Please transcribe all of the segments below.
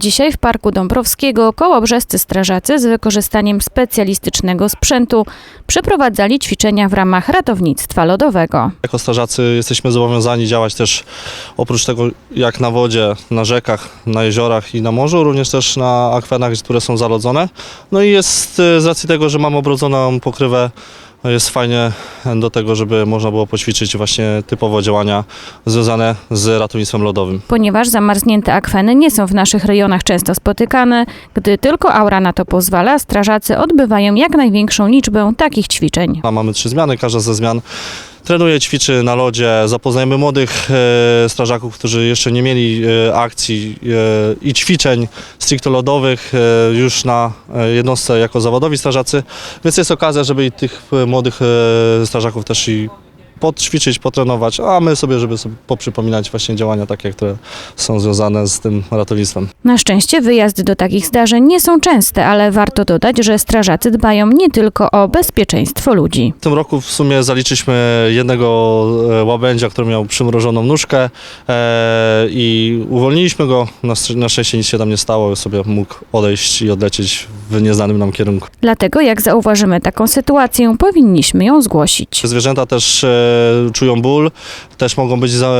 Dzisiaj w Parku Dąbrowskiego kołobrzescy strażacy z wykorzystaniem specjalistycznego sprzętu przeprowadzali ćwiczenia w ramach ratownictwa lodowego. Jako strażacy jesteśmy zobowiązani działać też oprócz tego jak na wodzie, na rzekach, na jeziorach i na morzu, również też na akwenach, które są zalodzone. No i jest e, z racji tego, że mamy obrodzoną pokrywę, jest fajnie do tego, żeby można było poćwiczyć właśnie typowo działania związane z ratownictwem lodowym. Ponieważ zamarznięte akweny nie są w naszych rejonach często spotykane, gdy tylko aura na to pozwala, strażacy odbywają jak największą liczbę takich ćwiczeń. A mamy trzy zmiany, każda ze zmian trenuje, ćwiczy na lodzie. Zapoznajemy młodych e, strażaków, którzy jeszcze nie mieli e, akcji e, i ćwiczeń stricte lodowych już na jednostce jako zawodowi strażacy, więc jest okazja, żeby i tych młodych strażaków też i podćwiczyć, potrenować, a my sobie, żeby sobie poprzypominać właśnie działania takie, które są związane z tym ratownictwem. Na szczęście wyjazdy do takich zdarzeń nie są częste, ale warto dodać, że strażacy dbają nie tylko o bezpieczeństwo ludzi. W tym roku w sumie zaliczyliśmy jednego e, łabędzia, który miał przymrożoną nóżkę e, i uwolniliśmy go. Na, na szczęście nic się tam nie stało, sobie mógł odejść i odlecieć w nieznanym nam kierunku. Dlatego jak zauważymy taką sytuację, powinniśmy ją zgłosić. Zwierzęta też e, czują ból, też mogą być za, e,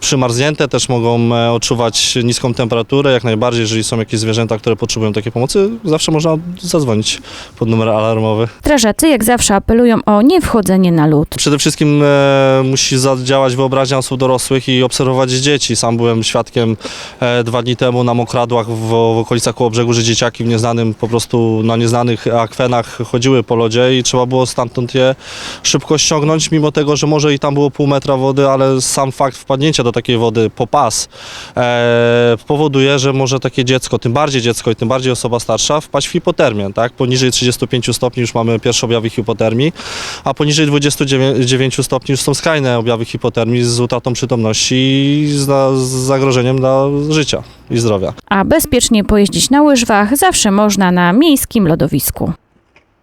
przymarznięte, też mogą e, odczuwać niską temperaturę. Jak najbardziej, jeżeli są jakieś zwierzęta, które potrzebują takiej pomocy, zawsze można zadzwonić pod numer alarmowy. Strażacy jak zawsze apelują o niewchodzenie na lód. Przede wszystkim e, musi zadziałać wyobraźnia osób dorosłych i obserwować dzieci. Sam byłem świadkiem e, dwa dni temu na Mokradłach w, w okolicach koło brzegu, że dzieciaki w nieznanym, po prostu na nieznanych akwenach chodziły po lodzie i trzeba było stamtąd je szybko ściągnąć, mimo tego, że może i tam było pół metra wody, ale sam fakt wpadnięcia do takiej wody po pas e, powoduje, że może takie dziecko, tym bardziej dziecko i tym bardziej osoba starsza wpaść w hipotermię. Tak? Poniżej 35 stopni już mamy pierwsze objawy hipotermii, a poniżej 29 stopni już są skrajne objawy hipotermii z utratą przytomności i z, z zagrożeniem dla życia i zdrowia. A bezpiecznie pojeździć na łyżwach zawsze można na miejskim lodowisku.